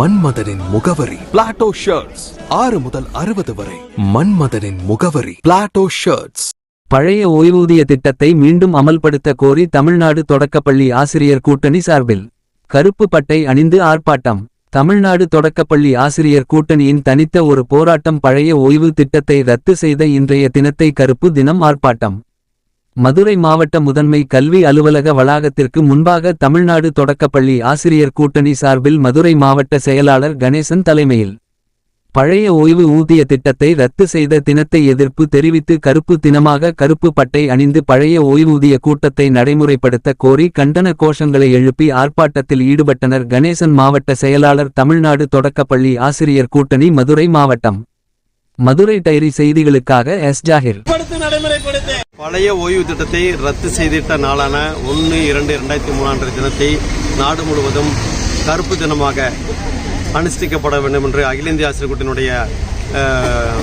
மன்மதனின் முகவரி. Plato shirts ஆறு முதல் அறுபது வரை. மன்மதனின் முகவரி. பிளாட்டோ ஷர்ட்ஸ் பழைய ஓய்வூதிய திட்டத்தை மீண்டும் அமல்படுத்த கோரி தமிழ்நாடு தொடக்கப்பள்ளி ஆசிரியர் கூட்டணி சார்பில் கருப்பு பட்டை அணிந்து ஆர்ப்பாட்டம். தமிழ்நாடு தொடக்கப்பள்ளி ஆசிரியர் கூட்டணியின் தனித்த ஒரு போராட்டம் பழைய ஓய்வு திட்டத்தை ரத்து செய்த இன்றைய தினத்தை கருப்பு தினம் ஆர்ப்பாட்டம். மதுரை மாவட்ட முதன்மை கல்வி அலுவலக வளாகத்திற்கு முன்பாக தமிழ்நாடு தொடக்கப்பள்ளி ஆசிரியர் கூட்டணி சார்பில் மதுரை மாவட்ட செயலாளர் கணேசன் தலைமையில் பழைய ஓய்வு ஊதிய திட்டத்தை ரத்து செய்த தினத்தை எதிர்ப்பு தெரிவித்து கருப்பு தினமாக கருப்பு பட்டை அணிந்து பழைய ஓய்வூதிய கூட்டத்தை நடைமுறைப்படுத்த கோரி கண்டன கோஷங்களை எழுப்பி ஆர்ப்பாட்டத்தில் ஈடுபட்டனர் கணேசன் மாவட்ட செயலாளர் தமிழ்நாடு தொடக்கப்பள்ளி ஆசிரியர் கூட்டணி மதுரை மாவட்டம். மதுரை டைரி செய்திகளுக்காக எஸ் ஜாகிர். பழைய ஓய்வு திட்டத்தை ரத்து செய்திட்ட நாளான ஒன்று இரண்டு இரண்டாயிரத்தி மூணாம் தினத்தை நாடு முழுவதும் கருப்பு தினமாக அனுஷ்டிக்கப்பட வேண்டும் என்று அகில இந்திய ஆசிரியர் கூட்டத்தினுடைய அஹ்,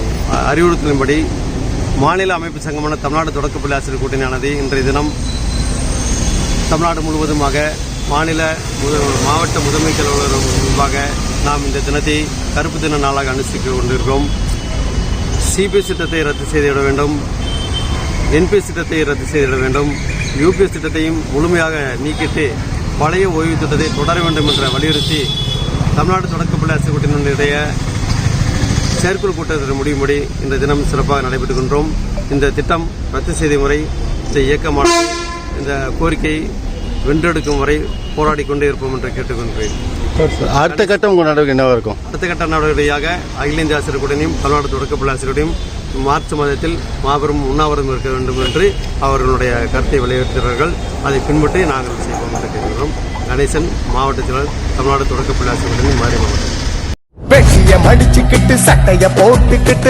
அறிவுறுத்தலின்படி மாநில அமைப்பு சங்கமான தமிழ்நாடு தொடக்கப்பள்ளி ஆசிரியர் கூட்டணியானது இன்றைய தினம் தமிழ்நாடு முழுவதுமாக மாநில முத- மாவட்ட முதன்மை கல்வியாளர் முன்பாக நாம் இந்த தினத்தை கருப்பு தின நாளாக அனுஷ்டிக்க கொண்டிருக்கிறோம். சிபிஎஸ் திட்டத்தை ரத்து செய்துவிட வேண்டும். என்பிஎஸ் திட்டத்தை ரத்து செய்துவிட வேண்டும். யூபிஎஸ் திட்டத்தையும் முழுமையாக நீக்கிட்டு பழைய ஓய்வு திட்டத்தை தொடர வேண்டும் என்ற வலியுறுத்தி தமிழ்நாடு தொடக்கப்பள்ளி அரசு கூட்டணியினுடைய செயற்குழு கூட்டத்தில் முடியும்படி இந்த தினம் சிறப்பாக நடைபெற்றுகின்றோம் இந்த திட்டம் ரத்து செய்த முறை இந்த இயக்கமான இந்த கோரிக்கை வென்றெடுக்கும் வரை போராடி கொண்டே இருப்போம் என்று கேட்டுக்கொள்கிறேன். அடுத்த கட்டம் உங்க நடவடிக்கை என்னவா இருக்கும்? அடுத்த கட்ட நடவடிக்கையாக அகில இந்திய ஆசிரியர் கூட்டணியும் தமிழ்நாடு தொடக்கப்பள்ளி ஆசிரியரையும் மார்ச் மாதத்தில் மாபெரும் உண்ணாவிரதம் இருக்க வேண்டும் என்று அவர்களுடைய கருத்தை வெளியிட்டார்கள் அதை பின்பற்றி நாங்கள் செய்வோம் என்று கேட்கிறோம் கணேசன் மாவட்ட செயலர் தமிழ்நாடு தொடக்கப்பள்ளி ஆசிரியர் கூட்டணி மாறி மாவட்டம் வெட்டிய மடிச்சுக்கிட்டு சட்டைய போட்டுக்கிட்டு.